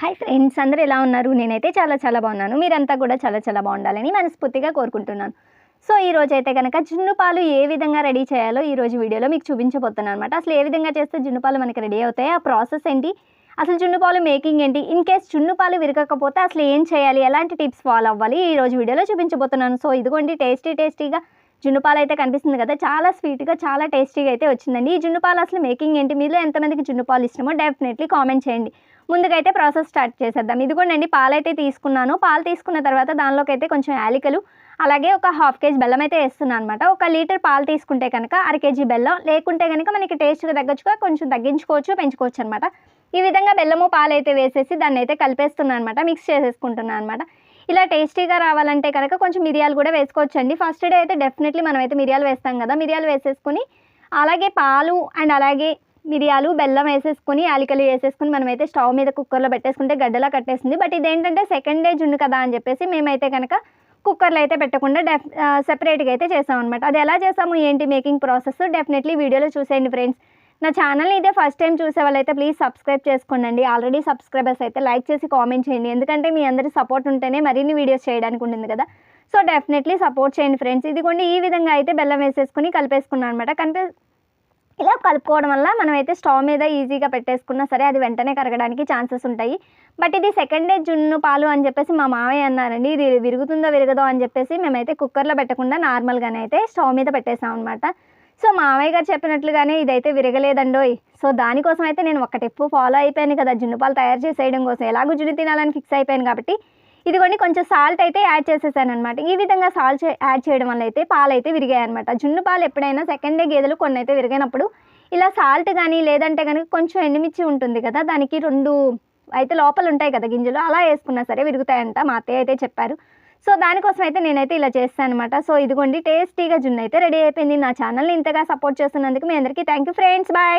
Hi friends అందరూ ఎలా ఉన్నారు? నేనైతే చాలా చాలా బాగున్నాను. మీరంతా కూడా చాలా చాలా బాగుండాలని మనస్ఫూర్తిగా కోరుకుంటున్నాను. సో ఈ రోజు అయితే కనుక జున్నుపాలు ఏ విధంగా రెడీ చేయాలో ఈ రోజు వీడియోలో మీకు చూపించబోతున్నాను అనమాట అసలు ఏ విధంగా చేస్తే జున్నుపాలు మనకి రెడీ అవుతాయి? ఆ ప్రాసెస్ ఏంటి? అసలు జున్నుపాలు మేకింగ్ ఏంటి? ఇన్ కేస్ జున్నుపాలు విరగకపోతే అసలు ఏం చేయాలి? ఎలాంటి టిప్స్ ఫాలో అవ్వాలి? ఈ రోజు వీడియోలో చూపించబోతున్నాను. సో ఇదిగోండి టేస్టీ టేస్టీగా జున్నుపాలు అయితే కనిపిస్తుంది కదా చాలా స్వీట్గా చాలా టేస్టీగా అయితే వచ్చిందండి. ఈ జున్ను పాలు అసలు మేకింగ్ ఏంటి? మీలో ఎంతమందికి జున్నుపాలు ఇష్టమో డెఫినెట్లీ కామెంట్ చేయండి. ముందుగా అయితే ప్రాసెస్ స్టార్ట్ చేసేద్దాం. ఇదిగోండి పాలు అయితే తీసుకున్నాను. పాలు తీసుకున్న తర్వాత దానిలోకి అయితే కొంచెం యాలికలు అలాగే ఒక హాఫ్ కేజీ బెల్లం అయితే వేస్తున్నాను అనమాట ఒక లీటర్ పాలు తీసుకుంటే కనుక అర కేజీ బెల్లం లేకుంటే కనుక మనకి టేస్ట్గా తగ్గచ్చుగా కొంచెం తగ్గించుకోవచ్చు పెంచుకోవచ్చు అనమాట ఈ విధంగా బెల్లము పాలు అయితే వేసేసి దాన్ని అయితే కలిపేస్తున్నాను అనమాట మిక్స్ చేసేసుకుంటున్నాను అనమాట ఇలా టేస్టీగా రావాలంటే కనుక కొంచెం మిరియాలు కూడా వేసుకోవచ్చండి. ఫస్ట్ డే అయితే డెఫినెట్లీ మనం అయితే మిరియాలు వేస్తాం కదా. మిరియాలు వేసేసుకుని అలాగే పాలు అండ్ అలాగే మిరియాలు బెల్లం వేసేసుకుని యాలికలు వేసేసుకుని మనమైతే స్టవ్ మీద కుక్కర్లో పెట్టేసుకుంటే గడ్డలా కట్టేస్తుంది. బట్ ఇదేంటంటే సెకండ్ డే జున్ను కదా అని చెప్పేసి మేమైతే కనుక కుక్కర్లో అయితే పెట్టకుండా డెఫ్ సెపరేట్గా అయితే చేసాం అనమాట అది ఎలా చేసాము ఏంటి మేకింగ్ ప్రాసెస్ డెఫినెట్లీ వీడియోలో చూసేయండి ఫ్రెండ్స్ నా ఛానల్ని ఇదే ఫస్ట్ టైం చూసే వాళ్ళైతే ప్లీజ్ సబ్స్క్రైబ్ చేసుకోండి. ఆల్రెడీ సబ్స్క్రైబర్స్ అయితే లైక్ చేసి కామెంట్ చేయండి. ఎందుకంటే మీ అందరి సపోర్ట్ ఉంటేనే మరిన్ని వీడియోస్ చేయడానికి ఉంటుంది కదా. సో డెఫినెట్లీ సపోర్ట్ చేయండి ఫ్రెండ్స్. ఇదిగోండి ఈ విధంగా అయితే బెల్లం వేసేసుకుని కలిపేసుకున్నాను అనమాట కలిపే ఇలా కలుపుకోవడం వల్ల మనమైతే స్టవ్ మీద ఈజీగా పెట్టేసుకున్నా సరే అది వెంటనే కరగడానికి ఛాన్సెస్ ఉంటాయి. బట్ ఇది సెకండ్ డే జున్ను పాలు అని చెప్పేసి మా మామయ్య అన్నారండి. ఇది విరుగుతుందో విరగదో అని చెప్పేసి మేమైతే కుక్కర్లో పెట్టకుండా నార్మల్గానే అయితే స్టవ్ మీద పెట్టేసాం అనమాట సో మామయ్య గారు చెప్పినట్లుగానే ఇదైతే విరగలేదండోయ్. సో దానికోసం అయితే నేను ఒక టిప్పు ఫాలో అయిపోయాను కదా జున్నుపాలు తయారు చేసేయడం కోసం. ఎలాగో జున్ను తినాలని ఫిక్స్ అయిపోయాను కాబట్టి. ఇదిగోండి కొంచెం సాల్ట్ అయితే యాడ్ చేసేసాను అనమాట ఈ విధంగా సాల్ట్ యాడ్ చేయడం వల్ల అయితే పాలు అయితే విరిగాయి అనమాట జున్ను పాలు ఎప్పుడైనా సెకండ్ డే గేదెలు కొన్ని అయితే విరిగినప్పుడు ఇలా సాల్ట్ కానీ లేదంటే కనుక కొంచెం ఎండుమిర్చి ఉంటుంది కదా దానికి రెండు అయితే లోపల ఉంటాయి కదా గింజలు అలా వేసుకున్నా సరే విరుగుతాయంట. మా అత్తయ్య అయితే చెప్పారు. సో దానికోసం అయితే నేనైతే ఇలా చేస్తాను అనమాట సో ఇదిగోండి టేస్టీగా జున్ను అయితే రెడీ అయిపోయింది. నా ఛానల్ని ఇంతగా సపోర్ట్ చేస్తున్నందుకు మీ అందరికీ థ్యాంక్ యూ ఫ్రెండ్స్. బాయ్!